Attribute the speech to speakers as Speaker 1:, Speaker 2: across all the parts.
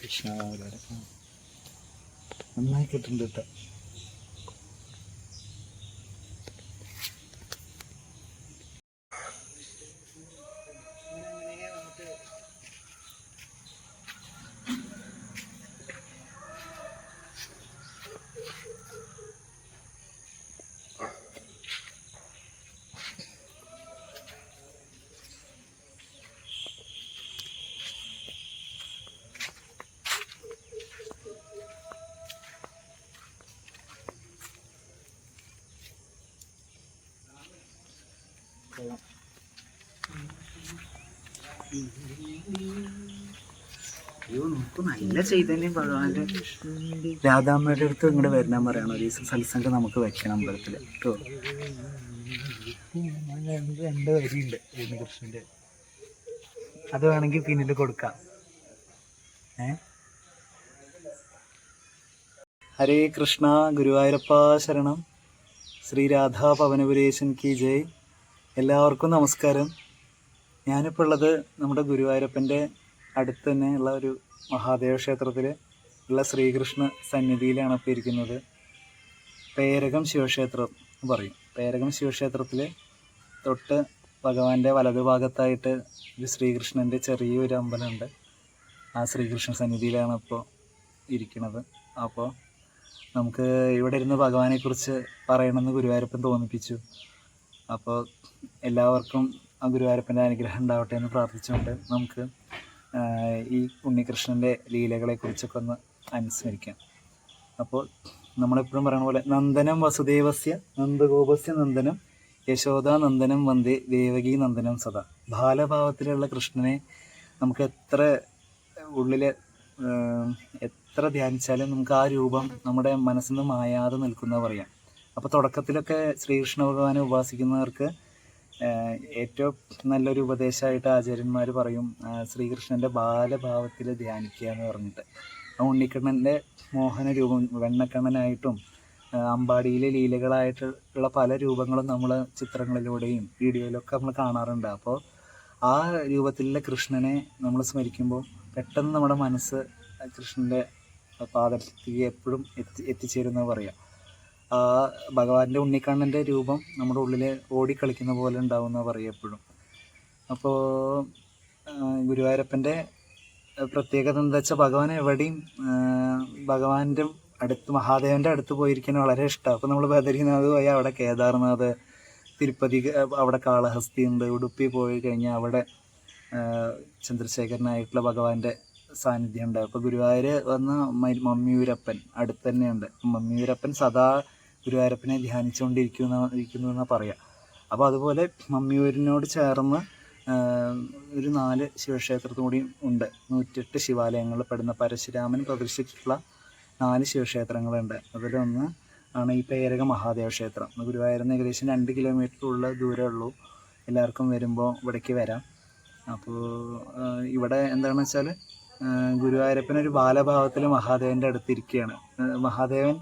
Speaker 1: കൃഷ്ണ നന്നായി കിട്ടുന്നുണ്ട് കേട്ടോ.
Speaker 2: അയ്യോ നമുക്ക് നല്ല ചൈതന്യം ഭഗവാന്റെ
Speaker 1: രാധാമ്മയുടെ അടുത്ത് ഇങ്ങോട്ട് വരണം പറയണം. ഒരു ദിവസം സത്സംഗം നമുക്ക് വെക്കണം അമ്പലത്തിൽ കേട്ടോ? രണ്ട് വരിയുണ്ട് കൃഷ്ണന്റെ അത് വേണമെങ്കിൽ പിന്നിൽ കൊടുക്കാം. ഏ? ഹരേ കൃഷ്ണ ഗുരുവായൂരപ്പ ശരണം. ശ്രീ രാധാ പവനപുരേശൻ കി ജയ്. എല്ലാവർക്കും നമസ്കാരം. ഞാനിപ്പോൾ ഉള്ളത് നമ്മുടെ ഗുരുവായൂരപ്പന്റെ അടുത്ത് തന്നെ ഉള്ള ഒരു മഹാദേവ ക്ഷേത്രത്തിൽ ഉള്ള ശ്രീകൃഷ്ണ സന്നിധിയിലാണ് ഇപ്പോൾ ഇരിക്കുന്നത്. പേരകം ശിവക്ഷേത്രം എന്ന് പറയും. പേരകം ശിവക്ഷേത്രത്തിൽ തൊട്ട് ഭഗവാന്റെ വലതുഭാഗത്തായിട്ട് ഒരു ശ്രീകൃഷ്ണന്റെ ചെറിയൊരു അമ്പലമുണ്ട്. ആ ശ്രീകൃഷ്ണ സന്നിധിയിലാണ് ഇപ്പോൾ ഇരിക്കുന്നത്. അപ്പോൾ നമുക്ക് ഇവിടെ ഇരുന്ന് ഭഗവാനെക്കുറിച്ച് പറയണമെന്ന് ഗുരുവായൂരപ്പൻ തോന്നിപ്പിച്ചു. അപ്പോൾ എല്ലാവർക്കും ആ ഗുരുവായൂരപ്പന്റെ അനുഗ്രഹം ഉണ്ടാവട്ടെ എന്ന് പ്രാർത്ഥിച്ചുകൊണ്ട് നമുക്ക് ഈ ഉണ്ണികൃഷ്ണന്റെ ലീലകളെക്കുറിച്ചൊക്കെ ഒന്ന് അനുസ്മരിക്കാം. അപ്പോൾ നമ്മളെപ്പോഴും പറയുന്ന പോലെ നന്ദനം വസുദേവസ്യ നന്ദഗോപസ്യ നന്ദനം യശോദാ നന്ദനം വന്ദേ ദേവകി നന്ദനം സദാ. ബാലഭാവത്തിലുള്ള കൃഷ്ണനെ നമുക്ക് എത്ര ഉള്ളിൽ എത്ര ധ്യാനിച്ചാലും നമുക്ക് ആ രൂപം നമ്മുടെ മനസ്സിൽ നിന്ന് മായാതെ നിൽക്കുന്ന പറയാം. അപ്പോൾ തുടക്കത്തിലൊക്കെ ശ്രീകൃഷ്ണ ഭഗവാനെ ഉപാസിക്കുന്നവർക്ക് ഏറ്റവും നല്ലൊരു ഉപദേശമായിട്ട് ആചാര്യന്മാർ പറയും ശ്രീകൃഷ്ണന്റെ ബാലഭാവത്തിൽ ധ്യാനിക്കുക എന്ന് പറഞ്ഞിട്ട്. ഉണ്ണിക്കണ്ണന്റെ മോഹന രൂപം വെണ്ണക്കണ്ണനായിട്ടും അമ്പാടിയിലെ ലീലകളായിട്ടുള്ള പല രൂപങ്ങളും നമ്മൾ ചിത്രങ്ങളിലൂടെയും വീഡിയോയിലൊക്കെ നമ്മൾ കാണാറുണ്ട്. അപ്പോൾ ആ രൂപത്തിലുള്ള കൃഷ്ണനെ നമ്മൾ സ്മരിക്കുമ്പോൾ പെട്ടെന്ന് നമ്മുടെ മനസ്സ് കൃഷ്ണന്റെ പാദത്തിലേക്ക് എപ്പോഴും എത്തി എത്തിച്ചേരുന്ന പറയാം. ആ ഭഗവാന്റെ ഉണ്ണിക്കണ്ണന്റെ രൂപം നമ്മുടെ ഉള്ളിൽ ഓടിക്കളിക്കുന്ന പോലെ ഉണ്ടാവുന്ന പറയും എപ്പോഴും. അപ്പോൾ ഗുരുവായൂരപ്പന്റെ പ്രത്യേകത എന്താ വെച്ചാൽ ഭഗവാൻ എവിടെയും ഭഗവാന്റെ അടുത്ത് മഹാദേവന്റെ അടുത്ത് പോയിരിക്കാൻ വളരെ ഇഷ്ടമാണ് അപ്പോൾ നമ്മൾ ബദരിനാഥ് പോയി അവിടെ കേദാർനാഥ് തിരുപ്പതി അവിടെ കാളഹസ്തി ഉണ്ട്. ഉടുപ്പി പോയി കഴിഞ്ഞാൽ അവിടെ ചന്ദ്രശേഖരനായിട്ടുള്ള ഭഗവാന്റെ സാന്നിധ്യം ഉണ്ട്. അപ്പോൾ ഗുരുവായൂർ വന്ന മമ്മിയൂരപ്പൻ അടുത്ത് തന്നെയുണ്ട്. മമ്മിയൂരപ്പൻ സദാ ഗുരുവായൂരപ്പനെ ധ്യാനിച്ചുകൊണ്ടിരിക്കുന്ന ഇരിക്കുന്നു എന്നാ പറയാം. അപ്പോൾ അതുപോലെ മമ്മിയൂരിനോട് ചേർന്ന് ഒരു നാല് ശിവക്ഷേത്രത്തും കൂടി ഉണ്ട്. നൂറ്റെട്ട് ശിവാലയങ്ങളിൽ പെടുന്ന പരശുരാമൻ പ്രദർശിച്ചിട്ടുള്ള നാല് ശിവക്ഷേത്രങ്ങളുണ്ട്. അതിലൊന്ന് ആണ് ഈ പേരക മഹാദേവ ക്ഷേത്രം. ഗുരുവായൂരിൽ നിന്ന് ഏകദേശം രണ്ട് കിലോമീറ്റർ ഉള്ള ദൂരമേ ഉള്ളൂ. എല്ലാവർക്കും വരുമ്പോൾ ഇവിടേക്ക് വരാം. അപ്പോൾ ഇവിടെ എന്താണെന്ന് വെച്ചാൽ ഗുരുവായൂരപ്പൻ ഒരു ബാലഭാവത്തിൽ മഹാദേവന്റെ അടുത്തിരിക്കുകയാണ് മഹാദേവൻ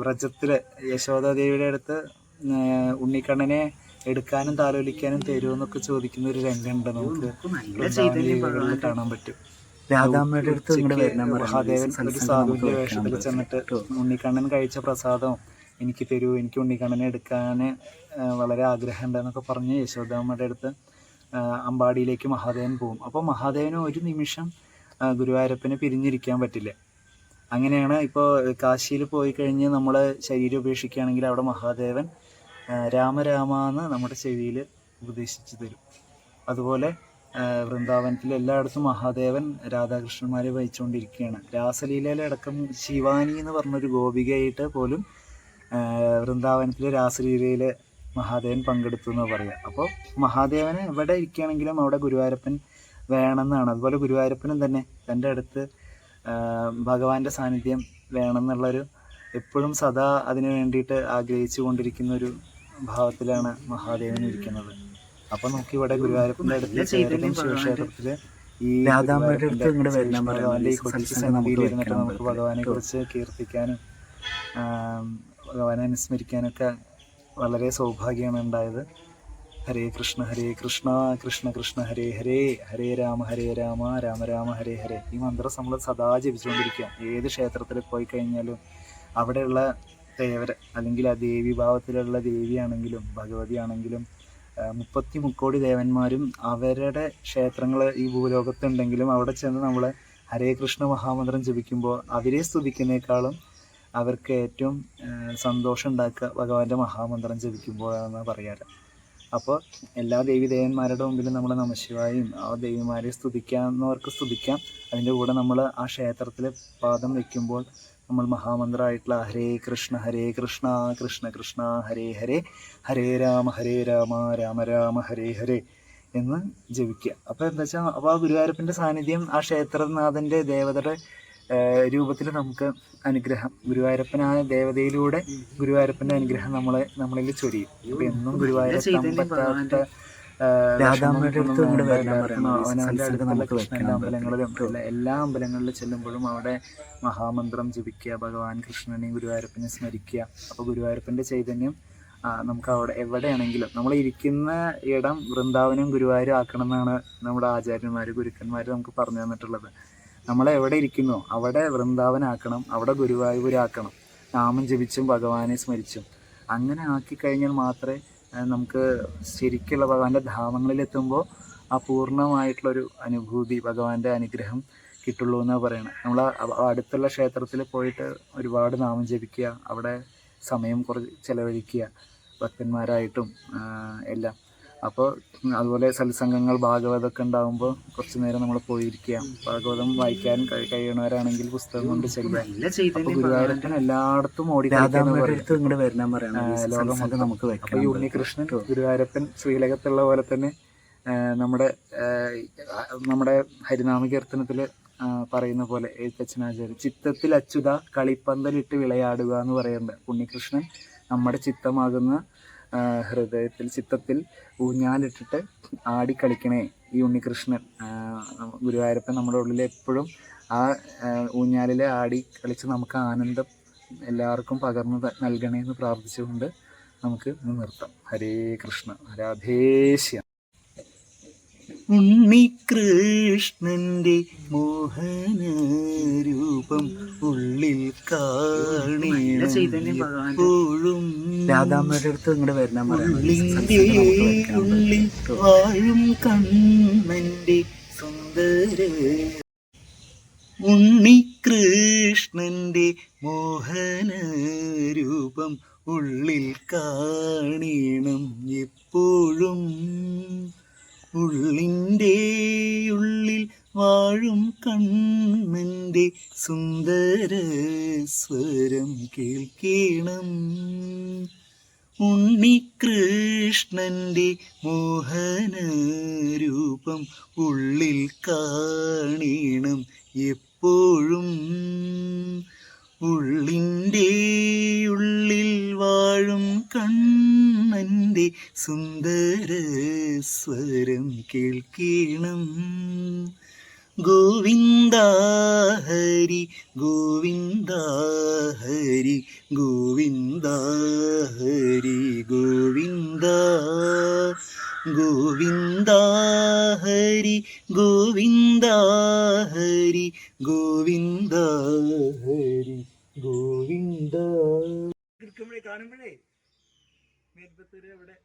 Speaker 1: വ്രജത്തിൽ വ്രജത്തിൽ യശോദാദേവിയുടെ അടുത്ത് ഉണ്ണിക്കണ്ണനെ എടുക്കാനും താലോലിക്കാനും തരുമെന്നൊക്കെ ചോദിക്കുന്ന ഒരു രംഗമുണ്ട് നമുക്ക്. കാണാൻ പറ്റും. രാധാമ്മയുടെ അടുത്ത് മഹാദേവൻ ഒരു സാധുവിന്റെ വേഷത്തിൽ ചെന്നിട്ട് ഉണ്ണിക്കണ്ണൻ കഴിച്ച പ്രസാദം എനിക്ക് തരൂ എനിക്ക് ഉണ്ണിക്കണ്ണനെ എടുക്കാൻ വളരെ ആഗ്രഹമുണ്ടെന്നൊക്കെ പറഞ്ഞ് യശോദാമ്മയുടെ അടുത്ത് അമ്പാടിയിലേക്ക് മഹാദേവൻ പോകും. അപ്പോൾ മഹാദേവന് ഒരു നിമിഷം ഗുരുവായൂരപ്പന് പിരിഞ്ഞിരിക്കാൻ പറ്റില്ല. അങ്ങനെയാണ് ഇപ്പോൾ കാശിയിൽ പോയി കഴിഞ്ഞ് നമ്മൾ ശരീരം ഉപേക്ഷിക്കുകയാണെങ്കിൽ അവിടെ മഹാദേവൻ രാമരാമ എന്ന് നമ്മുടെ ചെവിയിൽ ഉപദേശിച്ചു തരും. അതുപോലെ വൃന്ദാവനത്തിൽ എല്ലായിടത്തും മഹാദേവൻ രാധാകൃഷ്ണന്മാരെ വഹിച്ചുകൊണ്ടിരിക്കുകയാണ്. രാസലീലയിലടക്കം ശിവാനി എന്ന് പറഞ്ഞൊരു ഗോപികയായിട്ട് പോലും വൃന്ദാവനത്തിലെ രാസലീലയിൽ മഹാദേവൻ പങ്കെടുത്തു എന്ന് പറയാം അപ്പോൾ മഹാദേവന് എവിടെ ഇരിക്കുകയാണെങ്കിലും അവിടെ ഗുരുവായൂരപ്പൻ വേണമെന്നാണ്. അതുപോലെ ഗുരുവായൂരപ്പനും തന്നെ തന്റെ അടുത്ത് ഭഗവാന്റെ സാന്നിധ്യം വേണമെന്നുള്ളൊരു എപ്പോഴും സദാ അതിനു വേണ്ടിയിട്ട് ആഗ്രഹിച്ചു കൊണ്ടിരിക്കുന്ന ഒരു ഭാവത്തിലാണ് മഹാദേവൻ ഇരിക്കുന്നത്. അപ്പൊ നമുക്ക് ഇവിടെ ഗുരുവായൂരപ്പന്റെ അടുത്ത് ചേരലും ഈ രാധാമ്മയുടെ അടുത്ത് ഇങ്ങോട്ട് വരണം ഭഗവാന്റെ
Speaker 2: ഈ
Speaker 1: കൊച്ചു
Speaker 2: നമുക്ക്
Speaker 1: ഭഗവാനെ കുറിച്ച് കീർത്തിക്കാനും ഭഗവാനെ അനുസ്മരിക്കാനൊക്കെ വളരെ സൗഭാഗ്യമാണ് ഉണ്ടായത്. ഹരേ കൃഷ്ണ ഹരേ കൃഷ്ണ കൃഷ്ണ കൃഷ്ണ ഹരേ ഹരേ ഹരേ രാമ ഹരേ രാമ രാമ രാമ ഹരേ ഹരേ. ഈ മന്ത്രം നമ്മൾ സദാ ജപിച്ചുകൊണ്ടിരിക്കുക. ഏത് ക്ഷേത്രത്തിൽ പോയി കഴിഞ്ഞാലും അവിടെയുള്ള ദേവര അല്ലെങ്കിൽ ആ ദേവി ഭാവത്തിലുള്ള ദേവിയാണെങ്കിലും ഭഗവതി ആണെങ്കിലും മുപ്പത്തി മുക്കോടി ദേവന്മാരും അവരുടെ ക്ഷേത്രങ്ങൾ ഈ ഭൂലോകത്തുണ്ടെങ്കിലും അവിടെ ചെന്ന് നമ്മൾ ഹരേ കൃഷ്ണ മഹാമന്ത്രം ജപിക്കുമ്പോൾ അവരെ സ്തുതിക്കുന്നേക്കാളും അവർക്ക് ഏറ്റവും സന്തോഷം ഉണ്ടാക്കുക ഭഗവാന്റെ മഹാമന്ത്രം ജപിക്കുമ്പോഴാണെന്ന് പറയാറ്. അപ്പോൾ എല്ലാ ദേവിദേവന്മാരുടെ മുമ്പിലും നമ്മൾ നമശിവായും ആ ദേവിമാരെ സ്തുതിക്കാവുന്നവർക്ക് സ്തുതിക്കാം. അതിന്റെ കൂടെ നമ്മൾ ആ ക്ഷേത്രത്തിൽ പാദം വയ്ക്കുമ്പോൾ നമ്മൾ മഹാമന്ത്രമായിട്ടുള്ള ഹരേ കൃഷ്ണ ഹരേ കൃഷ്ണ കൃഷ്ണ കൃഷ്ണ ഹരേ ഹരേ ഹരേ രാമ ഹരേ രാമ രാമ രാമ ഹരേ ഹരേ എന്ന് ജപിക്കുക. അപ്പോൾ എന്താ വെച്ചാൽ അപ്പോൾ ആ ഗുരുവായൂരപ്പന്റെ സാന്നിധ്യം ആ ക്ഷേത്രനാഥന്റെ ദേവതയുടെ രൂപത്തിൽ നമുക്ക് അനുഗ്രഹം. ഗുരുവായൂരപ്പൻ ആ ദേവതയിലൂടെ ഗുരുവായൂരപ്പന്റെ അനുഗ്രഹം നമ്മളെ നമ്മളിൽ ചൊരിയും. അപ്പോൾ എന്നും ഗുരുവായൂരപ്പൻ പറ്റാത്ത. അമ്പലങ്ങളിലും എല്ലാ- അമ്പലങ്ങളിൽ ചെല്ലുമ്പോഴും അവിടെ മഹാമന്ത്രം ജപിക്കുക ഭഗവാൻ കൃഷ്ണനെയും ഗുരുവായൂരപ്പനെ സ്മരിക്കുക. അപ്പോൾ ഗുരുവായൂരപ്പന്റെ ചൈതന്യം നമുക്ക് അവിടെ എവിടെയാണെങ്കിലും നമ്മൾ ഇരിക്കുന്ന ഇടം വൃന്ദാവനം ഗുരുവായൂർ ആക്കണം എന്നാണ് നമ്മുടെ ആചാര്യന്മാർ ഗുരുക്കന്മാർ നമുക്ക് പറഞ്ഞു തന്നിട്ടുള്ളത്. നമ്മൾ എവിടെ ഇരിക്കുന്നോ? അവിടെ വൃന്ദാവനാക്കണം. അവിടെ ഗുരുവായൂരാക്കണം. നാമം ജപിച്ചും ഭഗവാനെ സ്മരിച്ചും. അങ്ങനെ ആക്കി കഴിഞ്ഞാൽ മാത്രമേ നമുക്ക് ശരിക്കുള്ള ഭഗവാന്റെ ധാമങ്ങളിലെത്തുമ്പോൾ ആ പൂർണമായിട്ടുള്ളൊരു അനുഭൂതി ഭഗവാന്റെ അനുഗ്രഹം കിട്ടുള്ളൂ എന്നാണ് പറയുന്നത് നമ്മൾ അടുത്തുള്ള ക്ഷേത്രത്തിൽ പോയിട്ട് ഒരുപാട് നാമം ജപിക്കുക അവിടെ സമയം കുറച്ച് ചിലവഴിക്കുക ഭക്തന്മാരായിട്ടും എല്ലാം. അപ്പോൾ അതുപോലെ സത്സംഗങ്ങൾ ഭാഗവതമൊക്കെ ഉണ്ടാകുമ്പോൾ കുറച്ച് നേരം നമ്മൾ പോയിരിക്കുക. ഭാഗവതം വായിക്കാൻ കഴി- കഴിയണവരാണെങ്കിൽ പുസ്തകം കൊണ്ട്
Speaker 2: ചെയ്യുന്നത്
Speaker 1: ഗുരുവായൂരപ്പൻ എല്ലായിടത്തും ഓടി
Speaker 2: ലോകമൊക്കെ നമുക്ക് വെക്കാം
Speaker 1: ഉണ്ണികൃഷ്ണൻ ഗുരുവായൂരപ്പൻ ശ്രീലകത്തുള്ള പോലെ തന്നെ നമ്മുടെ നമ്മുടെ ഹരിനാമ കീർത്തനത്തിൽ പറയുന്ന പോലെ എഴുത്തച്ഛനാചാര്യ ചിത്തത്തിൽ അച്യുത കളിപ്പന്തലിട്ട് വിളയാടുക എന്ന് പറയുന്നുണ്ട് ഉണ്ണികൃഷ്ണൻ നമ്മുടെ ചിത്തമാകുന്ന ഹൃദയത്തിൽ ചിത്തത്തിൽ ഊഞ്ഞാലിട്ടിട്ട് ആടിക്കളിക്കണേ ഈ ഉണ്ണികൃഷ്ണൻ. ഗുരുവായൂരപ്പൻ നമ്മുടെ ഉള്ളിൽ എപ്പോഴും ആ ഊഞ്ഞാലിൽ ആടി കളിച്ച് നമുക്ക് ആനന്ദം എല്ലാവർക്കും പകർന്നു നൽകണേ എന്ന് പ്രാർത്ഥിച്ചുകൊണ്ട് നമുക്ക് നിർത്താം. ഹരേ കൃഷ്ണ രാധേശ്യ ഉണ്ണികൃഷ്ണന്റെ മോഹന രൂപം ഉള്ളിൽ
Speaker 2: കാണി ചൈതന്യം എപ്പോഴും
Speaker 1: കാണിപ്പോഴും
Speaker 2: രാധാമ്മയുടെ അടുത്ത് ഇങ്ങോട്ട് വരണം
Speaker 1: വാഴും കണ്ണന്റെ സുന്ദര. ഉണ്ണികൃഷ്ണന്റെ മോഹന രൂപം ഉള്ളിൽ കാണീണം എപ്പോഴും. ഉള്ളിന്റെ ഉള്ളിൽ വാഴും കണ്ണന്റെ സുന്ദര സ്വരം കേൾക്കണം. ഉണ്ണികൃഷ്ണന്റെ മോഹന രൂപം ഉള്ളിൽ കാണീണം എപ്പോഴും. ഉള്ളിന്റെ ഉള്ളിൽ വാഴും കണ്ണന്റെ സുന്ദര സ്വരം കേൾക്കണം. ഗോവിന്ദ ഹരി ഗോവിന്ദ ഹരി ഗോവിന്ദ ഹരി ഗോവിന്ദ ഗോവിന്ദ ഹരി ഗോവിന്ദ ഹരി ഗോവിന്ദ ഹരി ഗോവിന്ദ. കാണുമ്പോഴേ. അവിടെ